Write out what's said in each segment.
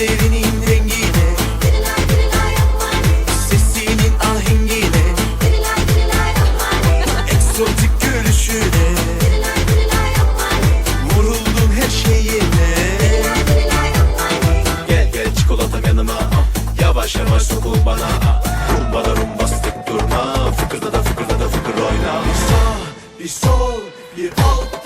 Gözlerinin rengiyle Sesinin ahengiyle Eksotik gülüşüyle yapmani Vuruldum her şeyine. Gel gel çikolatam yanıma. Ah. Yavaş yavaş sokul bana. Ah. Rumba da rumbastık durma. Fıkırda da fıkırda da fıkır oyna. Bir sağ bir sol bir alttan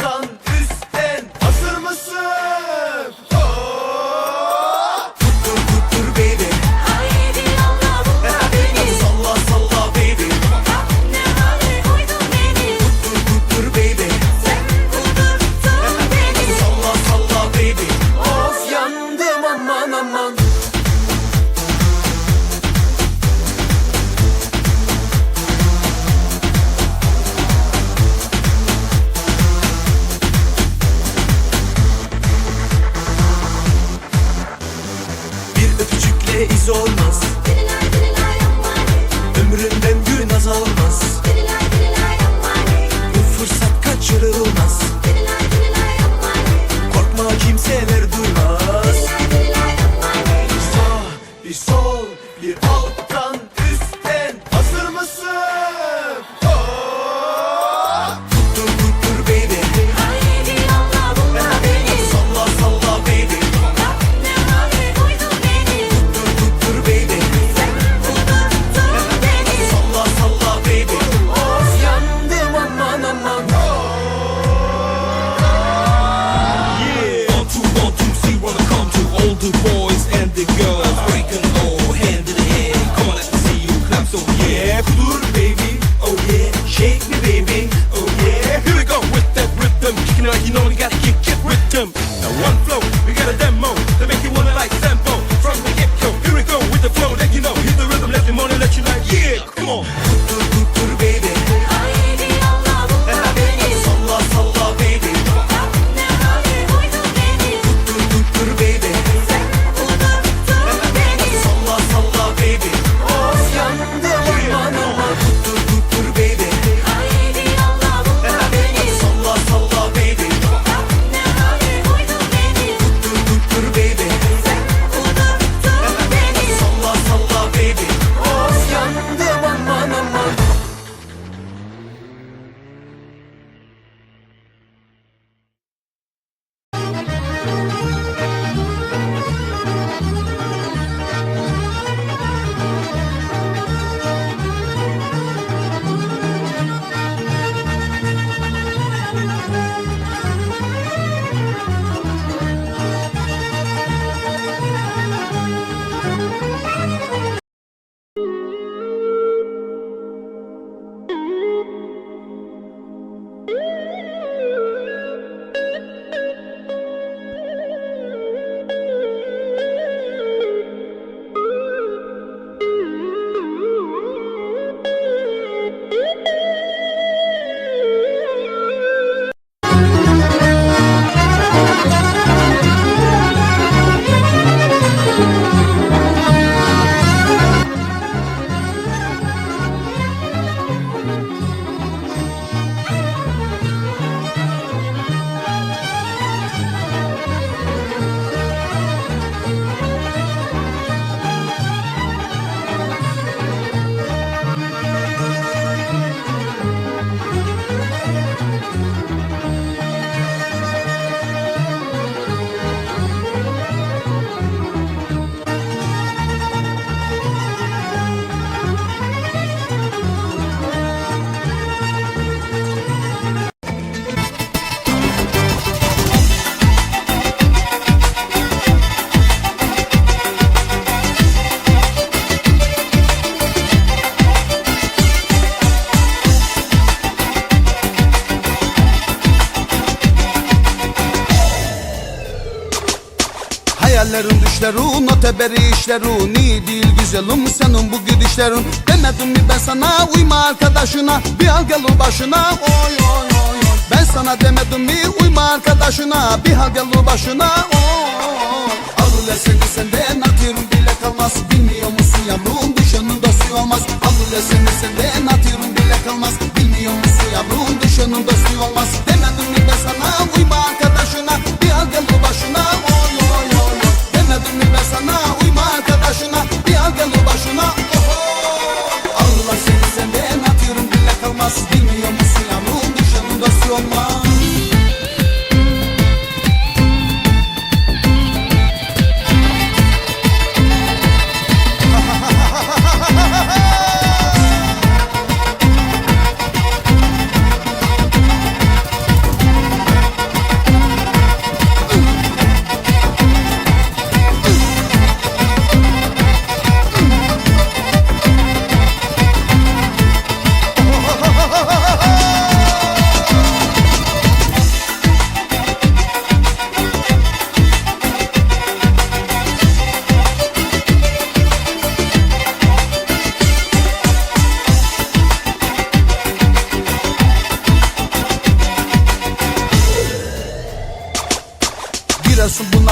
indigo. Hayallerin düşlerin öteberi işlerin. İyi değil güzelim senin bu gidişlerin. Demedim mi ben sana uyma arkadaşına. Bir al gel o başına oy oy oy oy. Ben sana demedim mi uyma arkadaşına. Bir al gel o başına oy. Oy. Alın Alır seni senden atıyorum bile kalmaz. Bilmiyor musun yavrum düşanında su olmaz Alır seni senden atıyorum bile kalmaz. Bilmiyor musun yavrum düşanında su olmaz Demedim mi ben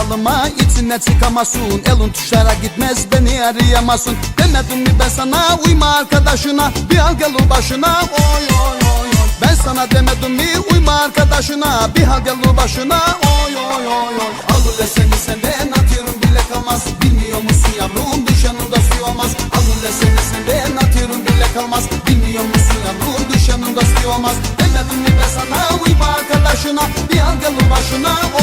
Bunalıma içine çıkamazsın Elin tuşlara gitmez beni arayamazsın. Demedim mi ben sana? Uyma arkadaşına. Bir al gel o başına. Oy oy oy oy. Ben sana demedim mi? Uyma arkadaşına. Bir al gel o başına. Oy oy oy oy. Alır seni senden atıyorum bile kalmaz. Bilmiyor musun yavrum? Düşanında su olmaz. Alır seni senden atıyorum bile kalmaz. Bilmiyor musun yavrum? Düşanında su olmaz. Demedim mi ben sana? Uyma arkadaşına. Bir al gel o başına. oy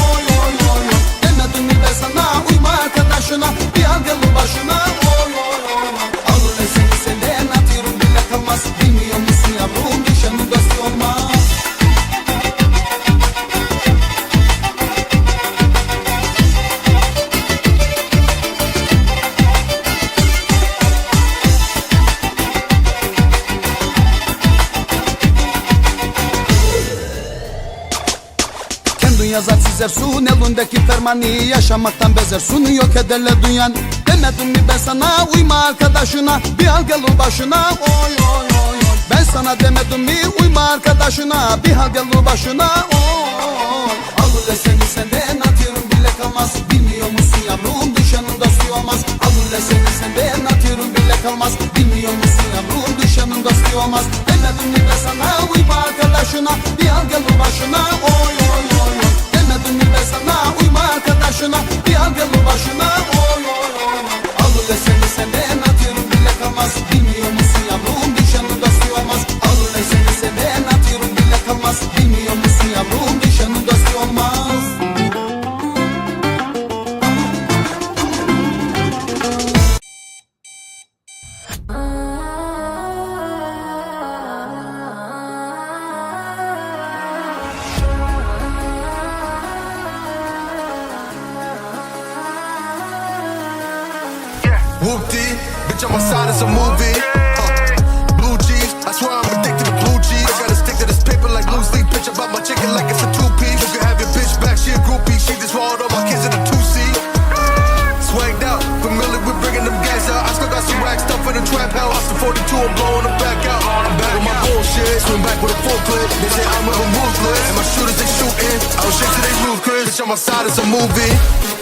yazar çizersun elindeki fermanı Yaşamaktan bezersun yok ederler dünyan Demedim mi ben sana? Uyma arkadaşına Bir al gel başına. Oy oy oy oy. Ben sana demedim mi? Uyma arkadaşına Bir al gel başına. Oy Alır ve seni senden atıyorum bile kalmaz. Bilmiyor musun yavrum düşanında su olmaz. Alır seni senden atıyorum bile kalmaz. Bilmiyor musun yavrum düşanında su olmaz. Demedim mi ben sana? Uyma Austin 42, I'm blowing them back out. I'm back with my bullshit, swing back with a full clip. They say I'm moving ruthless, and my shooters they shooting. I was to they roof, Chris. Bitch on my side, it's a movie.